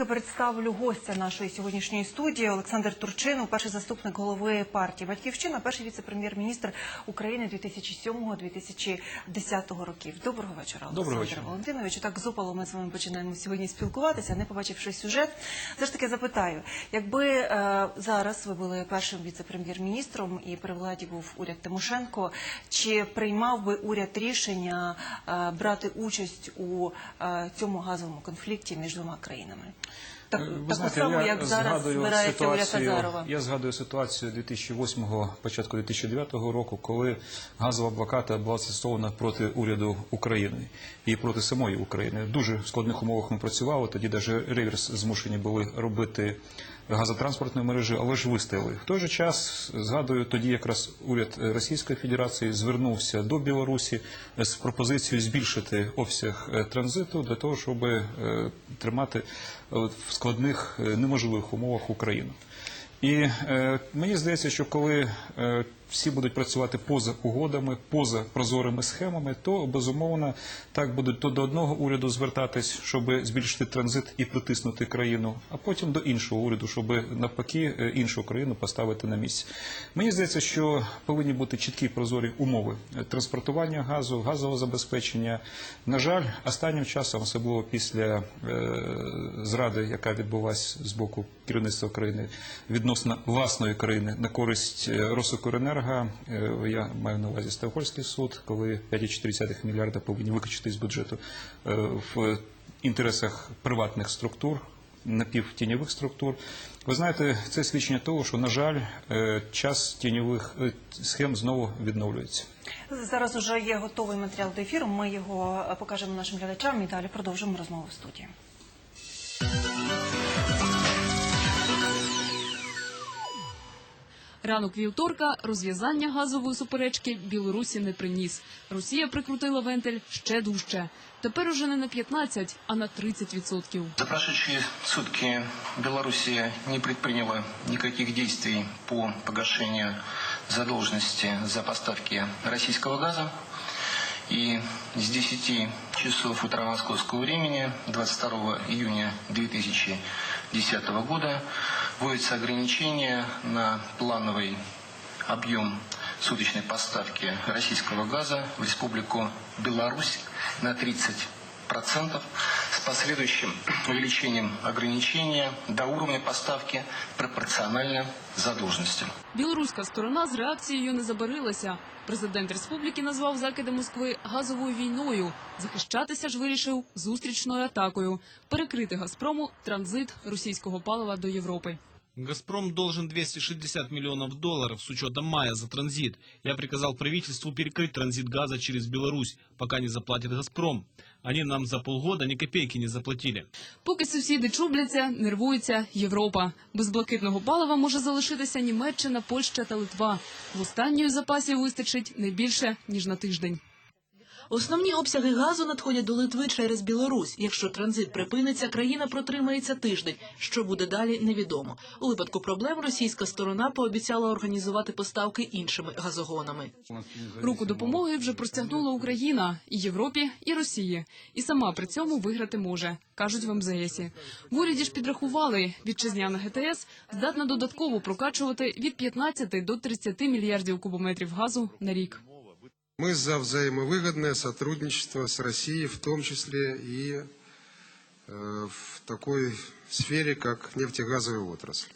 ласка, представлю гостя нашої сьогоднішньої студії Олександр Турчинов, перший заступник голови партії Батьківщина, перший віце-прем'єр-міністр України 2007-2010 років. Доброго вечора, Олександр вечора. Валентинович. Так з опалу ми з вами починаємо сьогодні спілкуватися, не побачивши сюжет. Все ж таки запитаю, якби е, зараз ви були першим віце-прем'єр-міністром і при владі був уряд Тимошенко, чи приймав би уряд рішення е, брати участь у е, цьому газовому конфлікті між двома країнами? Так, Е, Ви знаєте, само, я як зараз уряд ситуацію- Я згадую ситуацію 2008-го, початку 2009 року, коли газова блокада була застосована проти уряду України і проти самої України. В дуже складних умовах ми працювали. Тоді навіть реверс змушені були робити газотранспортної мережі, але ж вистояли. В той же час згадую, тоді якраз уряд Російської Федерації звернувся до Білорусі з пропозицією збільшити обсяг е, транзиту для того, щоб е, тримати е, в складних е, неможливих умовах Україну. І е, мені здається, що коли е, всі будуть працювати поза угодами, поза прозорими схемами, то безумовно так будуть то до одного уряду звертатись, щоб збільшити транзит і притиснути країну, а потім до іншого уряду, щоб навпаки е, іншу країну поставити на місце. Мені здається, що повинні бути чіткі прозорі умови транспортування газу, газового забезпечення. На жаль, останнім часом, особливо після е, зради, яка відбулася з боку керівництва країни відносно власної країни на користь е, Росукренерго, е, я маю на увазі Стокгольмський суд, коли 5,4 мільярда повинні викачати з бюджету е, в інтересах приватних структур. Напівтіньових структур. Ви знаєте, це свідчення того, що, на жаль, час тіньових схем знову відновлюється. Зараз уже є готовий матеріал до ефіру. Ми його покажемо нашим глядачам і далі продовжимо розмову в студії. Ранок вівторка розв'язання газової суперечки Білорусі не приніс. Росія прикрутила вентиль ще дужче. Тепер уже не на 15, а на 30%. За прошедшие сутки Белоруссия не предприняла никаких действий по погашению задолженности за поставки российского газа. И с 10 часов утра московского времени 22 июня 2010 года вводится ограничение на плановый объем суточной поставки российского газа в Республику Беларусь на 30% с последующим увеличением ограничения до уровня поставки пропорционально задолженности. Білоруська сторона з реакцією не забарилася. Президент республіки назвав закиди Москви газовою війною. Захищатися ж вирішив зустрічною атакою перекрити Газпрому транзит російського палива до Європи. «Газпром» должен 260 миллионов долларов с учетом мая за транзит. Я приказал правительству перекрыть транзит газа через Беларусь, пока не заплатит «Газпром». Они нам за полгода ни копейки не заплатили. Поки сусіди чубляться, нервується Європа. Без блакитного палива може залишитися Німеччина, Польща та Литва. В останньої запасів вистачить не більше ніж на тиждень. Основні обсяги газу надходять до Литви через Білорусь. Якщо транзит припиниться, країна протримається тиждень. Що буде далі, невідомо. У випадку проблем російська сторона пообіцяла організувати поставки іншими газогонами. Руку допомоги вже простягнула Україна і Європі, і Росії. І сама при цьому виграти може, кажуть в МЗСі. В уряді ж підрахували, вітчизняна ГТС здатна додатково прокачувати від 15 до 30 мільярдів кубометрів газу на рік. Мы за взаимовыгодное сотрудничество с Россией, в том числе и э, в такой сфере, как нефтегазовая отрасль.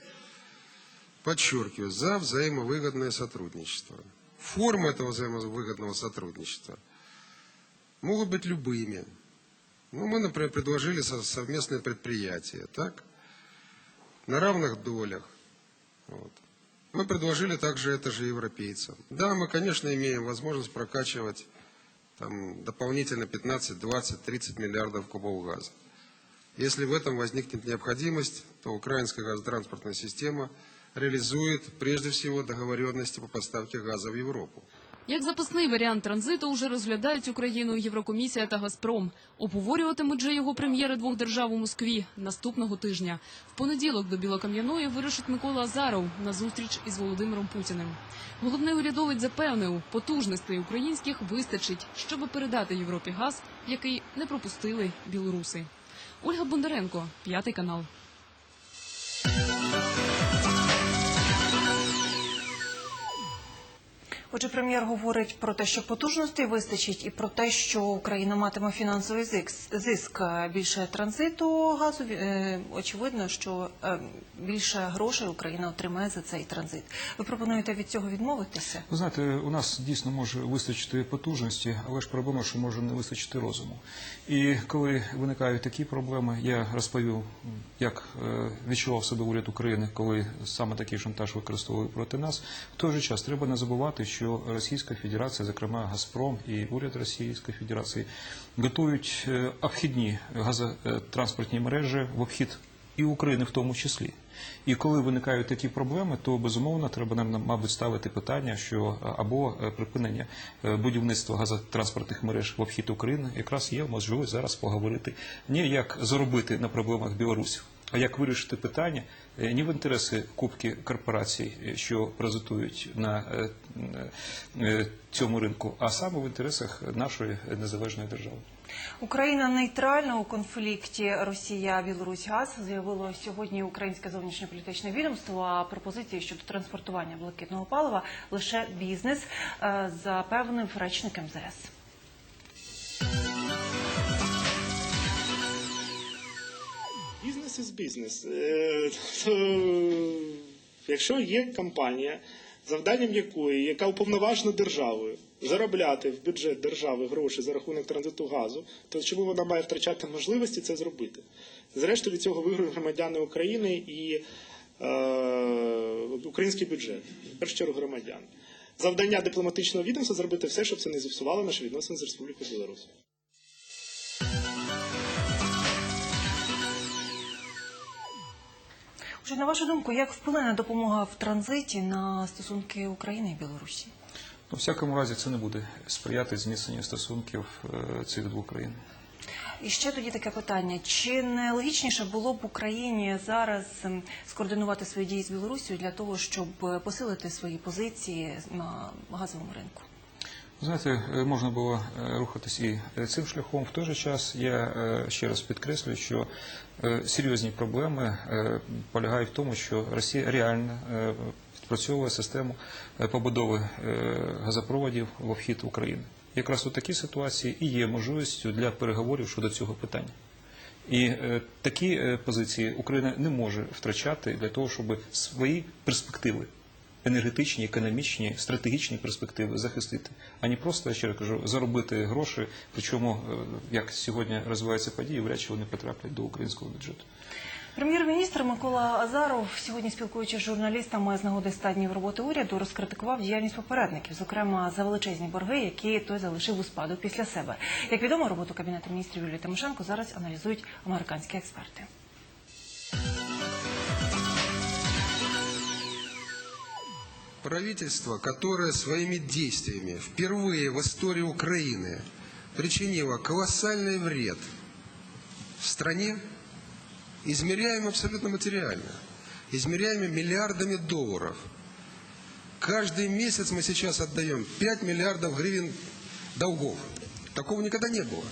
Подчеркиваю, за взаимовыгодное сотрудничество. Формы этого взаимовыгодного сотрудничества могут быть любыми. Ну, мы, например, предложили со- совместное предприятие, так? На равных долях. Вот. Мы предложили также это же европейцам. Да, мы, конечно, имеем возможность прокачивать там, дополнительно 15, 20, 30 миллиардов кубов газа. Если в этом возникнет необходимость, то украинская газотранспортная система реализует прежде всего договоренности по поставке газа в Европу. Як запасний варіант транзиту уже розглядають Україну Єврокомісія та Газпром. Обговорюватимуть же його прем'єри двох держав у Москві наступного тижня. В понеділок до Білокам'яної вирушить Микола Азаров на зустріч із Володимиром Путіним. Головний урядовець запевнив, потужностей українських вистачить, щоб передати Європі газ, який не пропустили білоруси. Ольга Бондаренко, п'ятий канал. Отже, прем'єр говорить про те, що потужностей вистачить, і про те, що Україна матиме фінансовий зиск, е, більше транзиту газу. Е, Очевидно, що е, більше грошей Україна отримає за цей транзит. Ви пропонуєте від цього відмовитися? Ви знаєте, у нас дійсно може вистачити потужності, але ж проблема, що може не вистачити розуму. І коли виникають такі проблеми, я розповів, як відчував себе уряд України, коли саме такий шантаж використовували проти нас. В той же час треба не забувати, що Російська Федерація, зокрема Газпром і уряд Російської Федерації, готують е, обхідні газотранспортні мережі в обхід і України в тому числі. І коли виникають такі проблеми, то безумовно треба нам, мабуть, ставити питання, що е, або е, припинення е, будівництва газотранспортних мереж в обхід України якраз є можливість зараз поговорити не як заробити на проблемах білорусів, як вирішити питання е, не в інтереси кубки корпорацій, е, що паразитують на е, цьому ринку, а саме в інтересах нашої незалежної держави. Україна нейтральна у конфлікті Росія-Білорусь газ заявило сьогодні українське зовнішньополітичне відомство. А пропозиції щодо транспортування блакитного палива лише бізнес запевнив речник МЗС. Бізнес із бізнес. Е, Якщо є компанія, завданням якої, яка уповноважена державою, заробляти в бюджет держави гроші за рахунок транзиту газу, то чому вона має втрачати можливості це зробити? Зрештою, від цього виграють громадяни України і е, український бюджет, в першу чергу громадяни. Завдання дипломатичного відомства зробити все, щоб це не зіпсувало наші відносини з Республікою Білорусь. Отже, на вашу думку, як вплине допомога в транзиті на стосунки України і Білорусі? Ну, в всякому разі, це не буде сприяти зміцненню стосунків е, цих двох країн. І ще тоді таке питання: чи не логічніше було б Україні зараз ем, скоординувати свої дії з Білорусією для того, щоб е, посилити свої позиції на газовому ринку? Знаєте, е, можна було е, рухатись і е, цим шляхом. В той же час я ще раз підкреслюю, що серйозні проблеми полягають в тому, що Росія реально відпрацьовує систему побудови газопроводів в обхід України. Якраз у такій ситуації і є можливістю для переговорів щодо цього питання. І такі позиції Україна не може втрачати для того, щоб свої перспективи енергетичні, економічні, стратегічні перспективи захистити, а не просто, я ще кажу, заробити гроші, причому, е, як сьогодні розвиваються події, вряд чи вони потраплять до українського бюджету. Прем'єр-міністр Микола Азаров, сьогодні спілкуючись з журналістами з нагоди ста днів роботи уряду, розкритикував діяльність попередників, зокрема за величезні борги, які той залишив у спадок після себе. Як відомо, роботу кабінету міністрів Юлії Тимошенко зараз аналізують американські експерти. Правительство, которое своими действиями впервые в истории Украины причинило колоссальный вред стране, измеряем абсолютно материально, измеряем миллиардами долларов. Каждый месяц мы сейчас отдаем 5 миллиардов гривен долгов. Такого никогда не было.